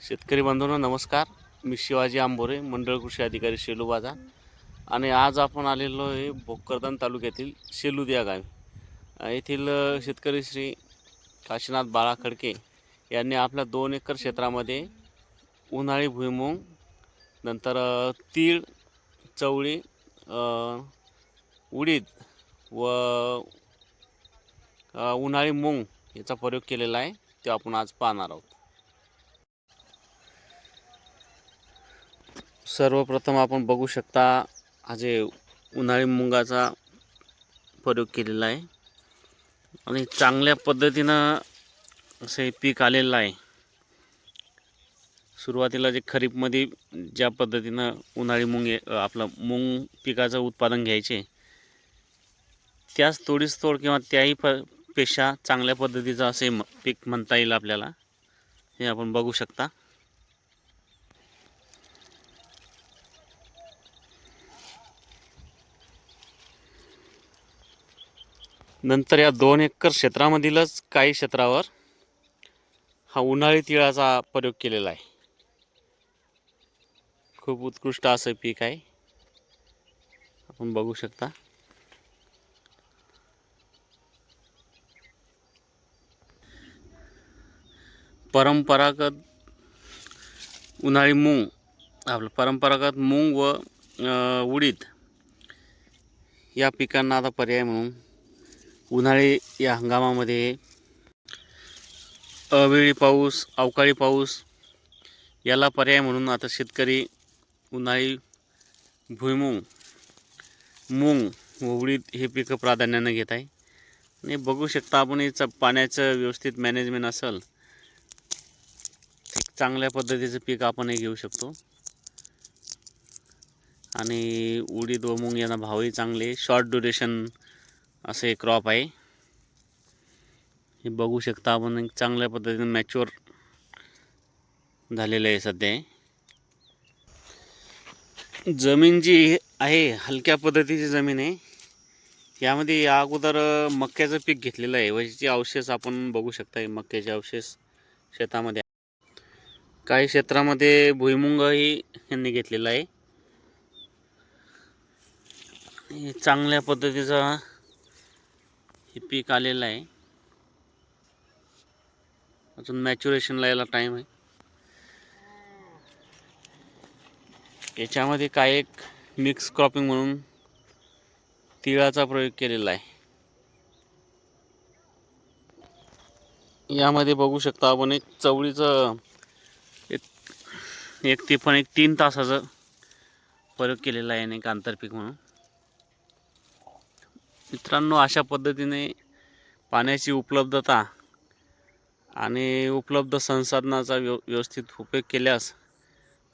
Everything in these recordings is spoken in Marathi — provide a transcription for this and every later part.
शेतकरी बांधवांना नमस्कार. मी शिवाजी आंबोरे मंडळ कृषी अधिकारी शेलू बाजार. आणि आज आपण आलेलो आहे भोकरदान तालुक्यातील शेलूद या गावी. येथील शेतकरी श्री काशीनाथ बाळा खडके यांनी आपल्या दोन एकर क्षेत्रामध्ये उन्हाळी भुईमुंग नंतर तीळ चवळी उडीद व उन्हाळी मूंग याचा प्रयोग केलेला आहे. ते आपण आज पाहणार आहोत. सर्वप्रथम आपण बघू शकता हा जे उन्हाळी मुंगाचा प्रयोग केलेला आहे. आणि चांगल्या पद्धतीनं असे पीक आलेलं आहे. सुरुवातीला जे खरीपमध्ये ज्या पद्धतीनं उन्हाळी मुंग आपलं मूग पिकाचं उत्पादन घ्यायचे त्याच तोडीस तोड किंवा त्याही प पेक्षा चांगल्या पद्धतीचं असे म पीक म्हणता येईल आपल्याला. हे आपण बघू शकता. नंतर या दोन एकर क्षेत्रामधीलच काही क्षेत्रावर हा उन्हाळी तिळाचा प्रयोग केलेला आहे. खूप उत्कृष्ट असं पीक आहे. आपण बघू शकता. परंपरागत उन्हाळी मूग आपलं परंपरागत मूग व उडीद या पिकांना आता पर्याय म्हणून उन्हाळी या हंगामामध्ये अवेळी पाऊस अवकाळी पाऊस याला पर्याय म्हणून आता शेतकरी उन्हाळी भुईमूग मूग व उडीद हे पिकं प्राधान्यानं घेत आहे. आणि बघू शकता आपण याचं पाण्याचं व्यवस्थित मॅनेजमेंट असेल एक चांगल्या पद्धतीचं पीक आपण हे घेऊ शकतो. आणि उडीद व मूग यांना भावही चांगले शॉर्ट ड्युरेशन असं हे क्रॉप आहे. हे बघू शकता आपण चांगल्या पद्धतीने मॅच्युअर झालेलं आहे सध्या जमीन जी आहे हलक्या पद्धतीची जमीन आहे. यामध्ये या अगोदर मक्याचं पीक घेतलेलं आहे. वजेचे अवशेष आपण बघू शकता मक्याचे अवशेष शेतामध्ये काही क्षेत्रामध्ये भुईमुंगही यांनी घेतलेला आहे. चांगल्या पद्धतीचा हे पीक आलेलं आहे. अजून मॅच्युरेशनला याला टाईम आहे. याच्यामध्ये काय एक मिक्स क्रॉपिंग म्हणून तिळाचा प्रयोग केलेला आहे. यामध्ये बघू शकता आपण एक चवळीचं एक एक ते पण एक तीन तासाचं प्रयोग केलेला आहे आणि एक आंतरपीक म्हणून. मित्रांनो अशा पद्धतीने पाण्याची उपलब्धता आणि उपलब्ध संसाधनाचा व्यव व्यवस्थित उपयोग केल्यास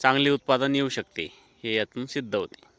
चांगले उत्पादन येऊ शकते हे यातून सिद्ध होते.